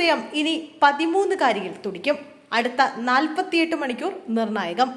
ഹൃദയം ഇനി പതിമൂന്ന് കാര്യയിൽ തുടിക്കും. അടുത്ത നാൽപ്പത്തിയെട്ട് മണിക്കൂർ നിർണായകം.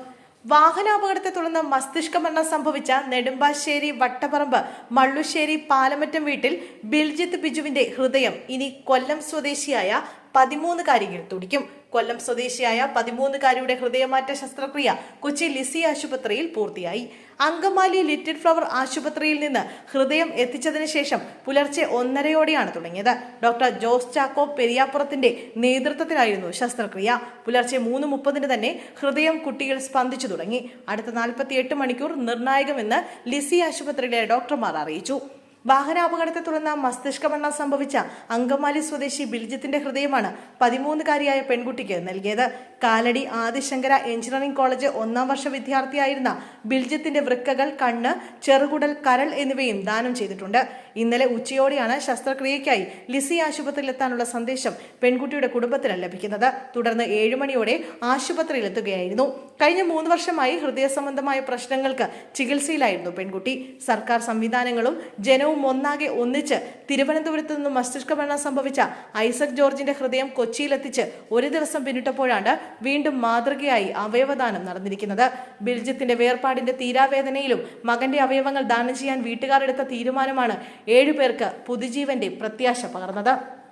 വാഹനാപകടത്തെ തുടർന്ന് മസ്തിഷ്ക മരണം സംഭവിച്ച നെടുമ്പാശ്ശേരി വട്ടപ്പറമ്പ് മള്ളുശ്ശേരി പാലമറ്റം വീട്ടിൽ ബിൽജിത്ത് ബിജുവിന്റെ ഹൃദയം ഇനി കൊല്ലം സ്വദേശിയായ പതിമൂന്നുകാരിയിൽ തുടിക്കും. കൊല്ലം സ്വദേശിയായ പതിമൂന്നുകാരിയുടെ ഹൃദയമാറ്റ ശസ്ത്രക്രിയ കൊച്ചി ലിസി ആശുപത്രിയിൽ പൂർത്തിയായി. അങ്കമാലി ലിറ്റിൽ ഫ്ലവർ ആശുപത്രിയിൽ നിന്ന് ഹൃദയം എത്തിച്ചതിന് ശേഷം പുലർച്ചെ ഒന്നരയോടെയാണ് തുടങ്ങിയത്. ഡോക്ടർ ജോസ് ചാക്കോ പെരിയാപ്പുറത്തിന്റെ നേതൃത്വത്തിലായിരുന്നു ശസ്ത്രക്രിയ. പുലർച്ചെ മൂന്ന് മുപ്പതിന് തന്നെ ഹൃദയം കുട്ടികൾ സ്പന്ദിച്ചു തുടങ്ങി. അടുത്ത നാൽപ്പത്തിയെട്ട് മണിക്കൂർ നിർണായകമെന്ന് ലിസി ആശുപത്രിയിലെ ഡോക്ടർമാർ അറിയിച്ചു. വാഹനാപകടത്തെ തുടർന്ന് മസ്തിഷ്ക മരണം സംഭവിച്ച അങ്കമാലി സ്വദേശി ബിൽജിത്തിന്റെ ഹൃദയമാണ് പതിമൂന്നുകാരിയായ പെൺകുട്ടിക്ക് നൽകിയത്. കാലടി ആദിശങ്കര എഞ്ചിനീയറിംഗ് കോളേജ് ഒന്നാം വർഷ വിദ്യാർത്ഥിയായിരുന്ന ബിൽജിത്തിന്റെ വൃക്കകൾ കണ്ണ് ചെറുകുടൽ കരൾ എന്നിവയും ദാനം ചെയ്തിട്ടുണ്ട്. ഇന്നലെ ഉച്ചയോടെയാണ് ശസ്ത്രക്രിയയ്ക്കായി ലിസി ആശുപത്രിയിൽ എത്താനുള്ള സന്ദേശം പെൺകുട്ടിയുടെ കുടുംബത്തിന് ലഭിക്കുന്നത്. തുടർന്ന് ഏഴുമണിയോടെ ആശുപത്രിയിലെത്തുകയായിരുന്നു. കഴിഞ്ഞ മൂന്ന് വർഷമായി ഹൃദയ സംബന്ധമായ പ്രശ്നങ്ങൾക്ക് ചികിത്സയിലായിരുന്നു പെൺകുട്ടി. സർക്കാർ സംവിധാനങ്ങളും ജനവും ഒന്നാകെ ഒന്നിച്ച് തിരുവനന്തപുരത്ത് നിന്ന് മസ്തിഷ്ക മരണം സംഭവിച്ച ഐസക് ജോർജിന്റെ ഹൃദയം കൊച്ചിയിലെത്തിച്ച് ഒരു ദിവസം പിന്നിട്ടപ്പോഴാണ് വീണ്ടും മാതൃകയായി അവയവദാനം നടന്നിരിക്കുന്നത്. ബിൽജിത്തിന്റെ വേർപാടിന്റെ തീരാവേദനയിലും മകന്റെ അവയവങ്ങൾ ദാനം ചെയ്യാൻ വീട്ടുകാരെടുത്ത തീരുമാനമാണ് ഏഴുപേർക്ക് പുതുജീവന്റെ പ്രത്യാശ പകർന്നത്.